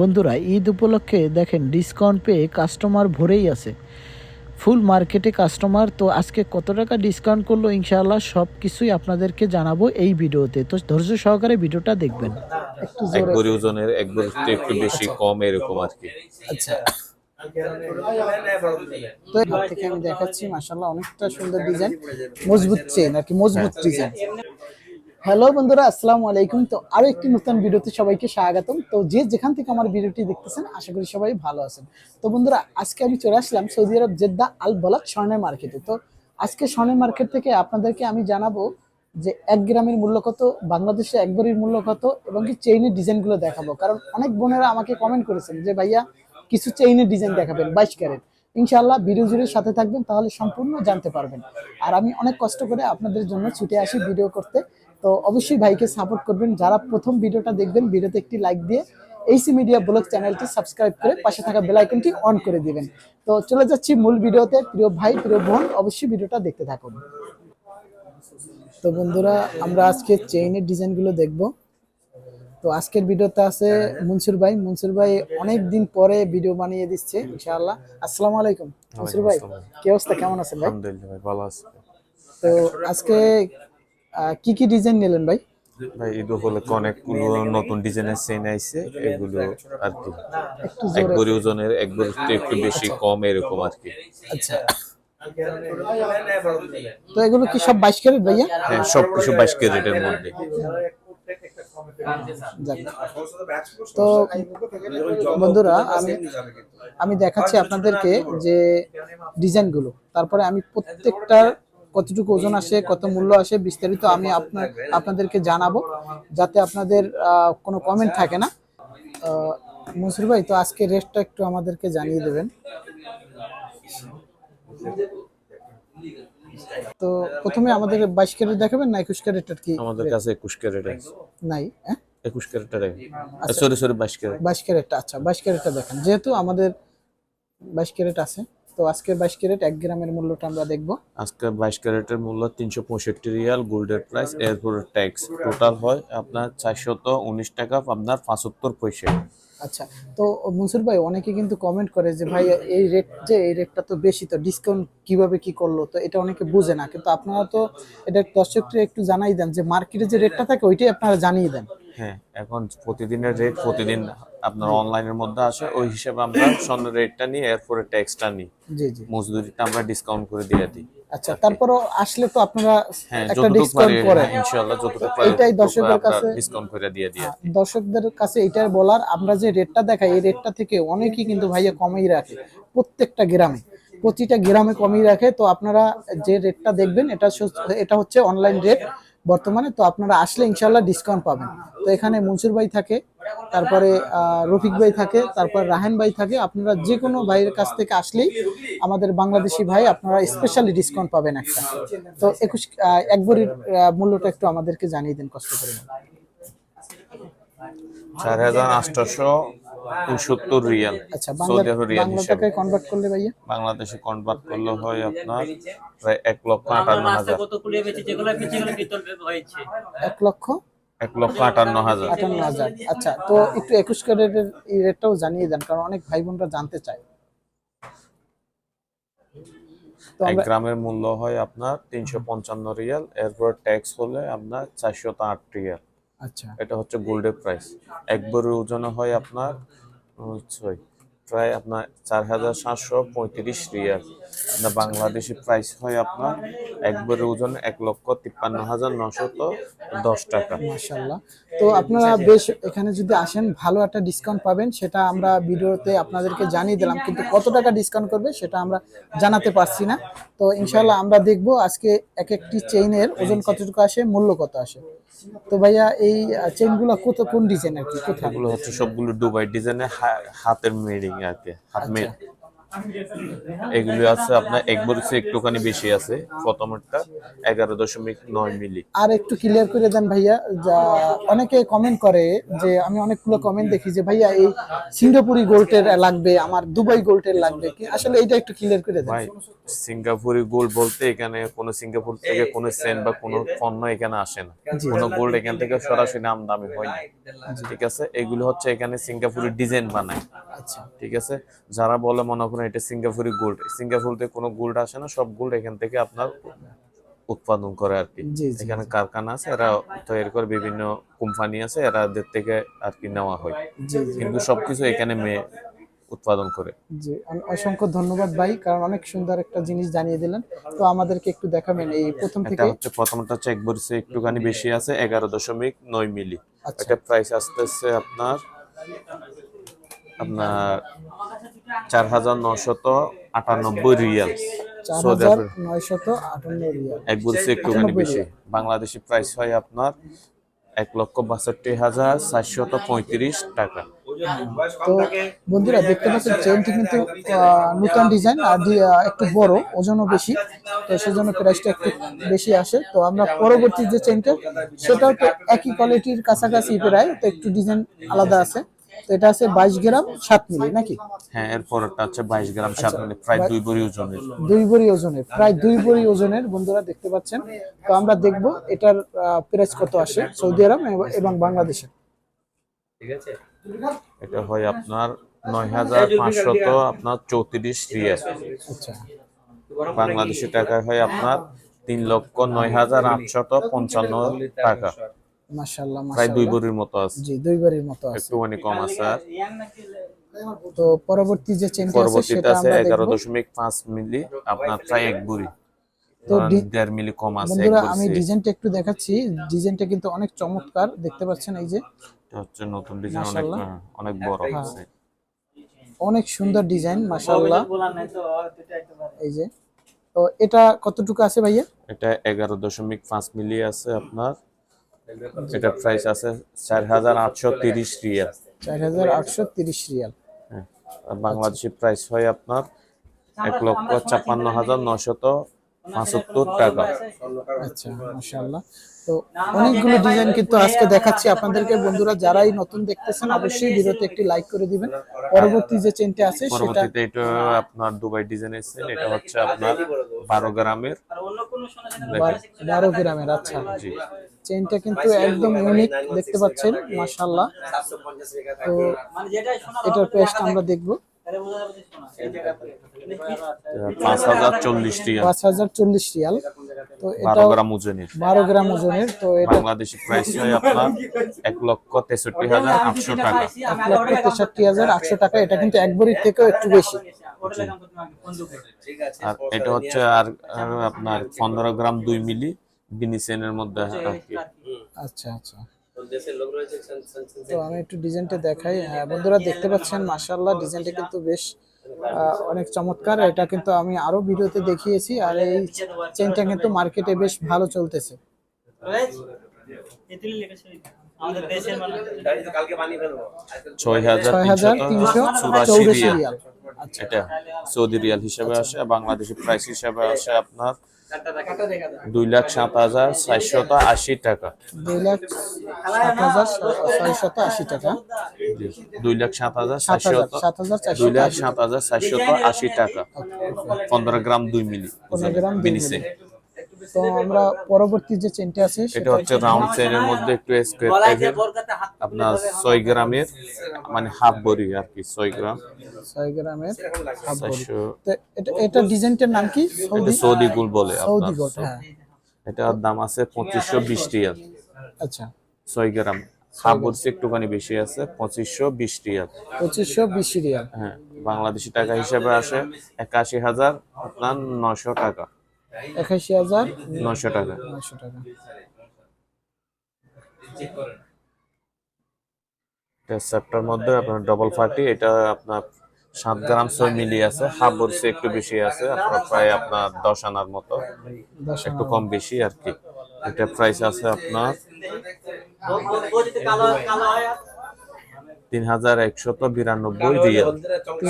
বন্ধুরা ঈদ উপলক্ষে দেখেন ডিসকাউন্ট পেয়ে কাস্টমার ভরেই আছে। ফুল মার্কেটে কাস্টমার তো আজকে কত টাকা ডিসকাউন্ট করল ইনশাআল্লাহ সব কিছুই আপনাদেরকে জানাব এই ভিডিওতে। তো ধৈর্য সহকারে ভিডিওটা দেখবেন। একটু এক বড়ি ওজনের এক বড়ি একটু বেশি কম এরকম আর কি। আচ্ছা। তো থেকে আমি দেখাচ্ছি মাশাআল্লাহ অনেকটা সুন্দর ডিজাইন মজবুত চেন আর কি মজবুত ডিজাইন হ্যালো বন্ধুরা, আসসালামু আলাইকুম। তো আরও একটি নতুন ভিডিওতে সবাইকে স্বাগতম। তো যে যেখান থেকে আমার ভিডিওটি দেখতেছেন, আশা করি সবাই ভালো আছেন। তো বন্ধুরা, আজকে আমি চলে আসলাম সৌদি আরব জেদ্দা আল বলাক স্বর্ণের মার্কেটে। তো আজকে স্বর্ণের মার্কেট থেকে আপনাদেরকে আমি জানাব যে এক গ্রামের মূল্য কত, বাংলাদেশে এক ভরির মূল্য কত, এবং কি চেইনের ডিজাইনগুলো দেখাবো। কারণ অনেক বোনেরা আমাকে কমেন্ট করেছেন যে, ভাইয়া, কিছু চেইনের ডিজাইন দেখাবেন, বাইশ ক্যারেট। ইনশাআল্লাহ ভিডিও জুড়ে সাথে থাকবেন, তাহলে সম্পূর্ণ জানতে পারবেন। আর আমি অনেক কষ্ট করে আপনাদের জন্য ছুটে আসি ভিডিও করতে। তো অবশ্যই ভাইকে সাপোর্ট করবেন। যারা প্রথম ভিডিওটা দেখবেন ভিডিওতে একটি লাইক দিয়ে এইসি মিডিয়া ব্লগ চ্যানেলটি সাবস্ক্রাইব করে পাশে থাকা বেল আইকনটি অন করে দিবেন। তো চলে যাচ্ছি মূল ভিডিওতে। প্রিয় ভাই প্রিয় বোন অবশ্যই ভিডিওটা দেখতে থাকুন। তো বন্ধুরা আমরা আজকে চেইনের ডিজাইনগুলো দেখব। তো আজকের ভিডিওতে আছে মনসুর ভাই। মনসুর ভাই অনেক দিন পরে ভিডিও বানিয়ে দিচ্ছে ইনশাআল্লাহ। আসসালামু আলাইকুম মনসুর ভাই। কি অবস্থা? কেমন আছেন ভাই? আলহামদুলিল্লাহ ভাই ভালো আছে। তো আজকে কি কি ডিজাইন নিলেন ভাই? ভাই ঈদ উপলক্ষে অনেকগুলো নতুন ডিজাইনের চেইন আইছে এগুলো আর কি। একটু এক বড়ি ওজনের এক বড়ি একটু বেশি কম এরকম আর কি। আচ্ছা। তো এগুলো কি সব বাইশ ক্যারেট ভাইয়া? হ্যাঁ সব কিছু বাইশ ক্যারেটের মধ্যে। তো বন্ধুরা আমি আমি দেখাচ্ছি আপনাদেরকে যে ডিজাইনগুলো। তারপরে আমি প্রত্যেকটার কতটুকু ওজন আসে কত মূল্য আসে বিস্তারিত আমি আপনার আপনাদেরকে জানাব যাতে আপনাদের কোনো কমেন্ট থাকে না। মনসুর ভাই তো আজকে রেটটা একটু আমাদেরকে জানিয়ে দেবেন। তো প্রথমে আমাদের বাইশ ক্যারেট দেখাবেন না একুশ ক্যারেটের কি আমাদের কাছে একুশ ক্যারেট আছে। নাই হ্যাঁ? একুশ ক্যারেটের সরি সরি বাইশ ক্যারেট। বাইশ ক্যারেটটা আচ্ছা বাইশ ক্যারেটটা দেখেন। যেহেতু আমাদের বাইশ ক্যারেট আছে তো আজকে বাইশ ক্যারেট এক গ্রামের মূল্যটা আমরা দেখব। আজকে বাইশ ক্যারেটের মূল্য তিনশো পঁয়ষট্টি রিয়াল গোল্ডের প্রাইস এরপরে ট্যাক্স টোটাল হয় আপনার চারশত উনিশ টাকা আপনার পাঁচাত্তর পয়সা। আচ্ছা তো মনসুর ভাই অনেকে কিন্তু কমেন্ট করে যে ভাই এই রেট যে এই রেটটা তো বেশি তো ডিসকাউন্ট কীভাবে কি করল? তো এটা অনেকে বুঝে না। কিন্তু আপনারা তো এটা দর্শকদের একটু জানাই দেন যে মার্কেটে যে রেটটা থাকে ওইটাই আপনারা জানিয়ে দেন। হ্যাঁ এখন প্রতিদিনের রেট প্রতিদিন আপনার অনলাইনের মধ্যে আসে ওই হিসাবে আমরা স্বর্ণের রেটটা নিই এরপরে ট্যাক্সটা নিই। জি জি। মজদুরিটা আমরা ডিসকাউন্ট করে দিয়ে দিই। আচ্ছা তারপরও আসলে তো আপনারা হ্যাঁ একটা ডিসকাউন্ট পারি করেন। ইনশাআল্লাহ যতটুকু তো এটাই দর্শকদের কাছে- ডিসকাউন্ট করে দিয়ে দিই হ্যাঁ, দর্শকদের কাছে এটাই বলার আমরা যে রেটটা দেখাই এই রেটটা থেকে অনেকেই কিন্তু ভাইয়া কমই রাখে প্রত্যেকটা গ্রামে। প্রতিটা গ্রামে কমই রাখে তো আপনারা যে রেটটা দেখবেন এটা এটা হচ্ছে অনলাইন রেট বর্তমানে তো আপনারা আসলে ইনশাল্লাহ ডিসকাউন্ট পাবেন। তো এখানে মনসুর ভাই থাকে, তারপরে রফিক ভাই থাকে, তারপর রাহেন ভাই থাকে। আপনারা যে কোনো ভাইয়ের কাছ থেকে আসলেই আমাদের বাংলাদেশি ভাই আপনারা স্পেশালি ডিসকাউন্ট পাবেন একটা। তো একুশ এক ভরির মূল্যটা একটু আমাদেরকে জানিয়ে দিন কষ্ট করে। চার হাজার আটশোশো উনসত্তর রিয়াল। আচ্ছা সৌদি আরব রিয়াল হিসাবে। কনভার্ট করলে ভাইয়া? বাংলাদেশে কনভার্ট করলে হয় আপনার প্রায় এক লক্ষ আটান্ন হাজার। এক লক্ষ? এক লক্ষ আটান্ন হাজার। আটান্ন হাজার। আচ্ছা তো একটু একুশ ক্যারেটের এই রেটটাও জানিয়ে দেন কারণ অনেক ভাই বোনরা জানতে চায়। এক গ্রামের মূল্য হয় আপনার তিনশো পঞ্চান্ন রিয়াল। এরপর ট্যাক্স হলে আপনার চারশত আট রিয়াল। আচ্ছা। এটা হচ্ছে গোল্ডের প্রাইস। এক বড়ির ওজন হয় আপনার ছয়। প্রায় আপনার চার হাজার সাতশো পঁয়ত্রিশ রিয়াল। বাংলাদেশি প্রাইস হয় আপনার এক বড়ির ওজন এক লক্ষ তিপ্পান্ন হাজার নশত দশ টাকা। মাশাল্লাহ তো আপনারা বেশ এখানে যদি আসেন ভালো একটা ডিসকাউন্ট পাবেন সেটা আমরা ভিডিওতে আপনাদেরকে জানিয়ে দিলাম কিন্তু কত টাকা ডিসকাউন্ট করবে সেটা আমরা জানাতে পারছি না। তো ইনশাল্লাহ আমরা দেখব আজকে এক একটি চেইনের ওজন কতটুকু আসে মূল্য কত আসে। তো ভাইয়া এই চেইনগুলো কত কোন ডিজাইনের কি কোথায়? এগুলো হচ্ছে সবগুলো দুবাই ডিজাইনের হাতের মেডিং আর কি হাত মেড এগুলো আছে আপনার এক বছর একটুখানি বেশি আছে। প্রথমেরটা এগারো দশমিক নয় মিলি। আর একটু ক্লিয়ার করে দেন ভাইয়া যা অনেকে কমেন্ট করে যে আমি অনেকগুলো কমেন্ট দেখি যে ভাইয়া এই সিঙ্গাপুরি গোল্ডের লাগবে আমার দুবাই গোল্ডের লাগবে। কি আসলে এটা একটু ক্লিয়ার করে দেন। সিঙ্গাপুরি গোল্ড বলতে এখানে কোনো সিঙ্গাপুর থেকে কোনো সেন্ট বা কোনো পণ্য এখানে আসে না। কোনো গোল্ড এখান থেকে সরাসরি আমদানি হয় না। ঠিক আছে? এগুলো হচ্ছে এখানে সিঙ্গাপুরি ডিজাইন বানায়। আচ্ছা। ঠিক আছে? যারা বলে মনে করেন এটা সিঙ্গাপুরি গোল্ড সিঙ্গাপুর থেকে কোনো গোল্ড আসে না সব গোল্ড এখান থেকে আপনার উৎপাদন করে আর কি। এখানে কারখানা আছে এরা তৈরি করে বিভিন্ন কোম্পানি আছে এরা এদের থেকে আর কি নেওয়া হয়। কিন্তু সবকিছু এখানে মেয়ে উৎপাদন করে। জি অসংখ্য ধন্যবাদ ভাই কারণ অনেক সুন্দর একটা জিনিস জানিয়ে দিলেন। তো আমাদেরকে একটু দেখাবেন এই প্রথম এটা থেকে। হচ্ছে প্রথমটা হচ্ছে এক বরিশে একটুখানি বেশি আছে এগারো দশমিক নয় মিলি। আচ্ছা। এটা প্রাইস আসতেছে আপনার আপনার চার হাজার নশত আটানব্বই রিয়াল। এক বলছে একটুখানি বেশি। বাংলাদেশি প্রাইস হয় আপনার এক লক্ষ বাষট্টি হাজার চারশত পঁয়ত্রিশ টাকা। তো বন্ধুরা দেখতে পাচ্ছেন চেনটি কিন্তু আহ, নতুন ডিজাইন আর একটু বড় ওজনও বেশি। তো সেজন্য প্রাইসটা একটু বেশি আসে। তো আমরা পরবর্তী যে চেনটা সেটাও তো একই কোয়ালিটির কাছাকাছি প্রায় তো একটু ডিজাইন আলাদা আছে। তো এটা আছে বাইশ গ্রাম সাত মিলি নাকি? হ্যাঁ এরপরটা হচ্ছে বাইশ গ্রাম সাত মিনিট প্রায় দুই বড়ি ওজনের। দুই বড়ি ওজনের প্রায় দুই বড়ি ওজনের বন্ধুরা দেখতে পাচ্ছেন। তো আমরা দেখব এটার প্রাইস কত আসে সৌদি আরব এবং- এবং বাংলাদেশে এটা হয় আপনার নয় হাজার পাঁচশত আপনার চৌত্রিশ রিয়াল। আচ্ছা। বাংলাদেশি টাকা হয় আপনার তিন লক্ষ নয় হাজার আটশত পঞ্চান্ন টাকা। মাশাআল্লাহ প্রায় দুই বড়ির মতো আছে। জি দুই বড়ির মতো আছে। একটুখানি কম আছে আর। তো পরবর্তী যে চেনটা আছে সেটা আছে মিলি আপনার প্রায় এক বুড়ি তো ডি- দেড় মিলি কম আছে বন্ধুরা আমি ডিজাইনটা একটু দেখাচ্ছি। ডিজাইনটা কিন্তু অনেক চমৎকার দেখতে পাচ্ছেন এই যে। এটা হচ্ছে নতুন ডিজাইন অনেক হ্যাঁ, অনেক বড় হ্যাঁ। আছে অনেক সুন্দর ডিজাইন মাশাআল্লাহ। এই যে তো এটা কতটুকু আছে ভাইয়া? এটা এগারো দশমিক পাঁচ মিলি আছে আপনার। এটা প্রাইস আছে চার হাজার আটশো তিরিশ রিয়াল। চার হাজার আটশো তিরিশ রিয়াল। হ্যাঁ আর বাংলাদেশি প্রাইস হয় আপনার এক লক্ষ ছাপ্পান্ন হাজার নশত পঁচাত্তর টাকা। আচ্ছা মাশাআল্লাহ। তো অনেকগুলো ডিজাইন কিন্তু আজকে দেখাচ্ছি আপনাদেরকে। বন্ধুরা যারাই নতুন দেখতেছেন অবশ্যই ভিডিওতে একটি লাইক করে দিবেন। পরবর্তী যে চেনটা আছে সেটা এটা আপনার দুবাই ডিজাইনের সেল এটা হচ্ছে আপনার বারো গ্রামের। বা- বারো গ্রামের আচ্ছা। জি। চেনটা কিন্তু একদম ইউনিক দেখতে পাচ্ছেন মাশাআল্লাহ। তো এটার প্রাইসটা আমরা দেখব। পাঁচ হাজার চল্লিশ রিয়াল পাঁচ হাজার চল্লিশ রিয়াল তো বারো গ্রাম ওজনের। বারো গ্রাম ওজনের তো এটা বাংলাদেশি প্রাইস হয় আপনার এক লক্ষ তেষট্টি হাজার আটশো টাকা। এক লক্ষ তেষট্টি হাজার আটশো টাকা এটা কিন্তু এক ভরির থেকেও একটু বেশি। আর এটা হচ্ছে আর আর আপনার পনেরো গ্রাম দুই মিলি বিনিসেনের মধ্যে আচ্ছা আচ্ছা। তো আমি একটু ডিজাইনটা দেখাই। হ্যাঁ বন্ধুরা দেখতে পাচ্ছেন মাশাআল্লাহ ডিজাইনটা কিন্তু বেশ আহ, অনেক চমৎকার। এটা কিন্তু আমি আরও ভিডিওতে দেখিয়েছি আর এই চেনটা কিন্তু মার্কেটে বেশ ভালো চলতেছে। আচ্ছা। এটা সৌদি রিয়াল হিসেবে আসে বাংলাদেশি প্রাইস হিসেবে আসে আপনার দুই লাখ সাত হাজার চারশত আশি টাকা। দুই লাখ সাত হাজার ছয়শত আশি টাকা। দুই লাখ সাত হাজার সাত হাজার চারশত সাত হাজার চারশো দুই লাখ সাত হাজার চারশত আশি টাকা। পনেরো গ্রাম দুই মিলি। পনেরো গ্রাম দুই বিনিসে। মিলি। তো আমরা পরবর্তী যে চেনটা আছে সেটা হচ্ছে রাউন্ড চেনের মধ্যে একটু স্কোয়ার টাইপের আপনার ছয় গ্রামের মানে হাফ বড়ি আর কি ছয় গ্রাম। ছয় গ্রামের হাফ। চারশো তো এটা এটা ডিজাইনটার নাম কি? সৌদি সৌদি গুল বলে সৌদি আপনার। গোট হ্যাঁ। এটার দাম আছে পঁচিশশো বিশ রিয়াল। আচ্ছা। ছয় গ্রাম। হাফ বলছে একটুখানি বেশি আছে পঁচিশশো বিশ রিয়াল। পঁচিশশো বিশ রিয়াল। হ্যাঁ বাংলাদেশি টাকা হিসেবে আসে একাশি হাজার আপনার নশো টাকা। একাশি হাজার নশো টাকা নয়শো টাকা এটা সেপ্টার মধ্যে আপনার ডবল ফার্টি এটা আপনার সাত গ্রাম ছয় মিলি আছে হাফ বলছে একটু বেশি আছে আপনার প্রায় আপনার দশ আনার মতো দশ একটু কম বেশি আর কি এটা প্রাইস আছে আপনার তিন হাজার একশত বিরানব্বই রিয়াল।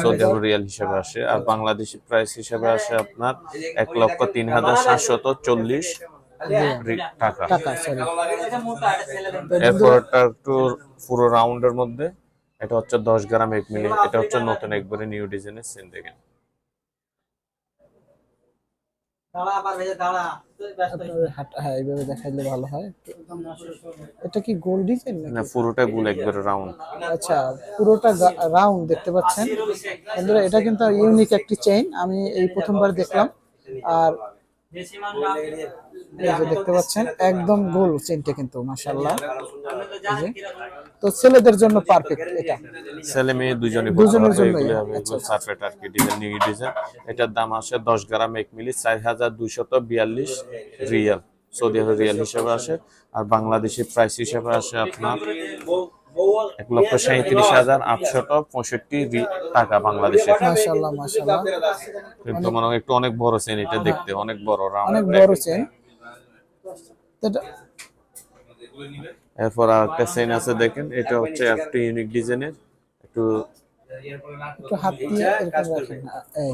সৌদি আরব রিয়াল হিসেবে আসে। আর বাংলাদেশি প্রাইস হিসেবে আসে আপনার এক লক্ষ তিন হাজার সাতশত চল্লিশ টাকা। এরপরটা একটু পুরো রাউন্ডের মধ্যে এটা হচ্ছে দশ গ্রাম এক মিলি এটা হচ্ছে নতুন একবারে নিউ ডিজাইনের সেন দেখেন। এইভাবে দেখাইলে ভালো হয়। এটা কি গোল ডিজাইন না পুরোটা গুল একবারে রাউন্ড আচ্ছা পুরোটা রাউন্ড দেখতে পাচ্ছেন। বন্ধুরা এটা কিন্তু ইউনিক একটি চেইন আমি এই প্রথমবার দেখলাম। আর এই যে দেখতে পাচ্ছেন একদম গোল চেইনটা কিন্তু মাশাআল্লাহ। তো ছেলেদের জন্য পারফেক্ট এটা। ছেলে মেয়ে দুজনে দুজনের জন্যই, এগুলো সার্ফেট আর কি ডিজাইন নিউ ডিজাইন এটার দাম আসে দশ গ্রাম এক মিলি চার হাজার দুইশত বিয়াল্লিশ রিয়াল। সৌদি আরব রিয়াল হিসেবে আসে। আর বাংলাদেশি প্রাইস হিসেবে আসে আপনার এক লক্ষ সাঁত্রিশ হাজার আটশত পঁয়ষট্টি টাকা বাংলাদেশে মাশাআল্লাহ মাশাআল্লাহ। কিন্তু মনে একটু অনেক বড় চেন এটা দেখতে অনেক বড় রাউন্ড অনেক বড় এটা এরপর আর একটা চেন আছে দেখেন এটা হচ্ছে একটু ইউনিক ডিজাইনের একটু একটু হাত দিয়ে এরকম রাখেন। এই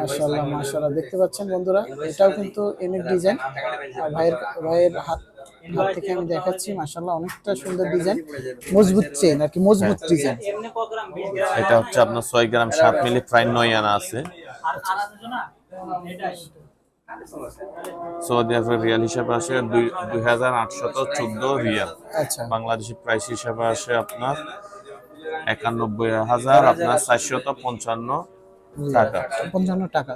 মাশাআল্লাহ মাশাআল্লাহ দেখতে পাচ্ছেন বন্ধুরা এটাও কিন্তু ইউনিক ডিজাইন ভাইয়ের ভাইয়ের হাত হাত থেকে আমি দেখাচ্ছি মাশাআল্লাহ অনেকটা সুন্দর ডিজাইন মজবুত চেন আর কি মজবুত ডিজাইন এমনি কত গ্রাম 20 গ্রাম এটা হচ্ছে আপনার ছয় গ্রাম সাত মিলি প্রায় নয় আনা আছে। সৌদি আরবের রিয়াল হিসাবে আসে দুই দুই হাজার আটশত চোদ্দ রিয়াল। আচ্ছা। বাংলাদেশি প্রাইস হিসাবে আসে আপনার একানব্বই হাজার আপনার চারশত পঞ্চান্ন। টাকা। পঞ্চান্ন টাকা।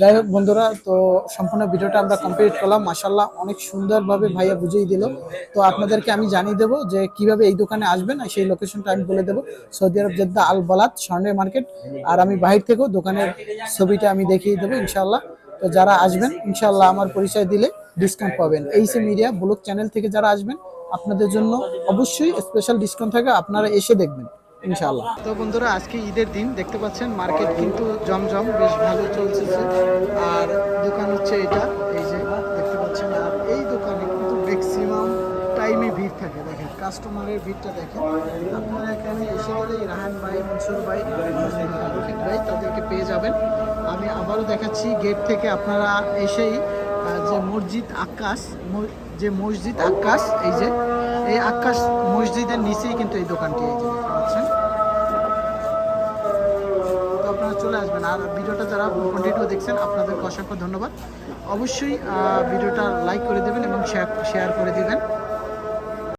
যাই হোক বন্ধুরা তো সম্পূর্ণ ভিডিওটা আমরা কমপ্লিট করলাম। মাসাল্লাহ অনেক সুন্দরভাবে ভাইয়া বুঝিয়ে দিল। তো আপনাদেরকে আমি জানিয়ে দেবো যে কীভাবে এই দোকানে আসবেন আর সেই লোকেশনটা আমি বলে দেবো। সৌদি আরব জেদ্দা আল বালাত স্বর্ণের মার্কেট। আর আমি বাহির থেকেও দোকানের ছবিটা আমি দেখিয়ে দেবো ইনশাল্লাহ তো যারা আসবেন ইনশাল্লাহ আমার পরিচয় দিলে ডিসকাউন্ট পাবেন। এইসি মিডিয়া ব্লক চ্যানেল থেকে যারা আসবেন আপনাদের জন্য অবশ্যই স্পেশাল ডিসকাউন্ট থাকে আপনারা এসে দেখবেন। ইনশাআল্লাহ। তো বন্ধুরা, আজকে ঈদের দিন, দেখতে পাচ্ছেন মার্কেট কিন্তু জমজম, বেশ ভালো চলছে আর দোকান হচ্ছে এটা, এই যে দেখতে পাচ্ছেন। আর এই দোকানে কিন্তু ম্যাক্সিমাম টাইমে ভিড় থাকে। দেখেন কাস্টমারের ভিড়টা দেখেন। আপনারা এখানে এসে গেলে রাহান ভাই, মনসুর ভাই, রফিক ভাই, তাদেরকে পেয়ে যাবেন। আমি আবারও দেখাচ্ছি গেট থেকে আপনারা এসেই যে মসজিদ আকাশ যে মসজিদ আকাশ এই যে, এই আকাশ মসজিদের নিচেই কিন্তু এই দোকানটি, এই যে। আর ভিডিওটা যারা কন্টিনিউ দেখছেন, আপনাদেরকে অসংখ্য ধন্যবাদ। অবশ্যই ভিডিওটা লাইক করে দেবেন এবং শেয়ার শেয়ার করে দিবেন।